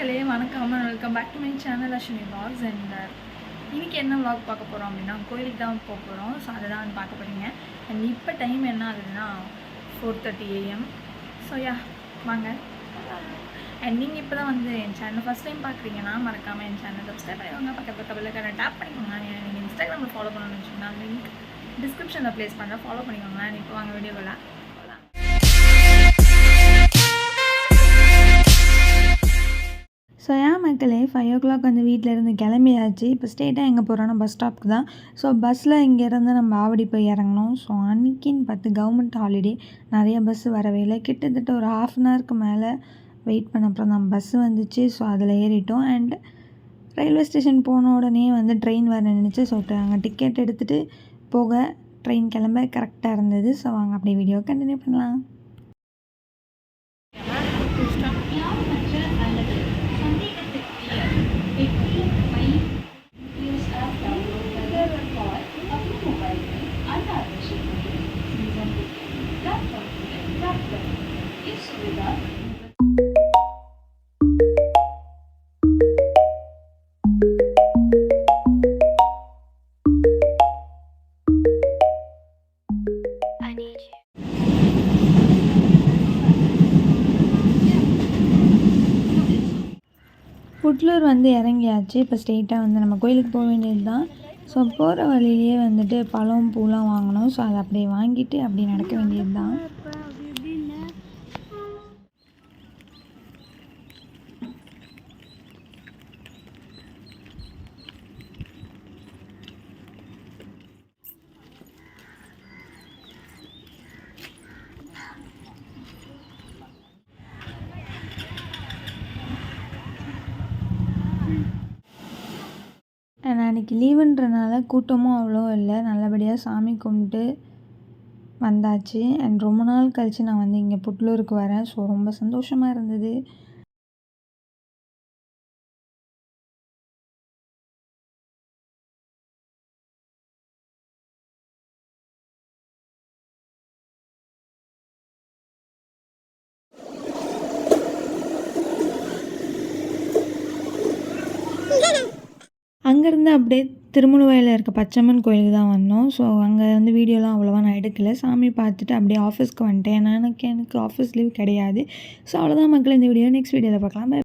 மக்களே வணக்கம் welcome back to my channel Ashwini vlogs. And uh, இன்றைக்கி என்ன வ்ளாக் பார்க்க போகிறோம் அப்படின்னா கோயிலுக்கு தான் போக போகிறோம் ஸோ அதை தான் பார்க்க போகிறீங்க அண்ட் இப்போ டைம் என்ன ஆகுதுன்னா four thirty AM so ya வாங்க. அண்ட் நீங்கள் இப்போ தான் வந்து என் சேனல் ஃபஸ்ட் டைம் பார்க்குறீங்கன்னா மறக்காமல் என் சேனல் சப்ஸ்கிரைப் பண்ணிக்கோங்க. பக்கத்தில் இருக்க டேப் பண்ணிக்கோங்க. நீங்கள் இன்ஸ்டாகிராமில் ஃபாலோ பண்ணணும்னு வச்சுக்கோங்க லிங்க் டிஸ்கிரிப்ஷனில் ப்ளேஸ் பண்ணுறேன் ஃபாலோ பண்ணிக்கோங்க. இப்போ வாங்க வீடியோவில் ஸோ ஏன் மக்களே ஃபைவ் ஓ கிளாக் வந்து வீட்டில் இருந்து கிளம்பியாச்சு. இப்போ ஸ்டேட்டாக எங்கே போகிறோன்னா பஸ் ஸ்டாப்க்கு தான். ஸோ பஸ்ஸில் இங்கேருந்து நம்ம ஆவடி போய் இறங்கணும். ஸோ அன்றைக்கின்னு பார்த்து கவர்மெண்ட் ஹாலிடே நிறைய பஸ்ஸு வரவே இல்லை. கிட்டத்தட்ட ஒரு ஹாஃப் அன் ஹவருக்கு மேலே வெயிட் பண்ண அப்புறம் தான் பஸ்ஸு வந்துச்சு. ஸோ அதில் ஏறிட்டோம். அண்ட் ரயில்வே ஸ்டேஷன் போன உடனே வந்து ட்ரெயின் வர நினச்சி ஸோ அங்கே டிக்கெட் எடுத்துகிட்டு போக ட்ரெயின் கிளம்ப கரெக்டாக இருந்தது. ஸோ வாங்க அப்படியே வீடியோ கண்டினியூ பண்ணலாம். புட்லூர் வந்து இறங்கியாச்சு. இப்போ ஸ்ட்ரெயிட்டாக வந்து நம்ம கோயிலுக்கு போக வேண்டியது தான் ஸோ போகிற வழியிலேயே வந்துட்டு பழம் பூலாம் வாங்கணும். ஸோ அதை அப்படியே வாங்கிட்டு அப்படியே நடக்க வேண்டியது தான் நான் அன்றைக்கி லீவுன்றனால கூட்டமும் அவ்வளோ இல்லை. நல்லபடியாக சாமி கும்பிட்டு வந்தாச்சு. அண்ட் ரொம்ப நாள் கழித்து நான் வந்து இங்கே புட்லூருக்கு வரேன். ஸோ ரொம்ப சந்தோஷமாக இருந்தது. அங்கேருந்து அப்படியே திருமுழுவாயில் இருக்க பச்சம்மன் கோயிலுக்கு தான் வந்தோம். ஸோ அங்கே வந்து வீடியோலாம் அவ்வளோவா நான் எடுக்கலை. சாமி பார்த்துட்டு அப்படியே ஆஃபீஸ்க்கு வந்துட்டேன். ஏன்னா எனக்கு எனக்கு ஆஃபீஸ் லீவ் கிடையாது. ஸோ அவ்வளோதான் மக்கள் இந்த வீடியோ நெக்ஸ்ட் வீடியோவில் பார்க்கலாம்.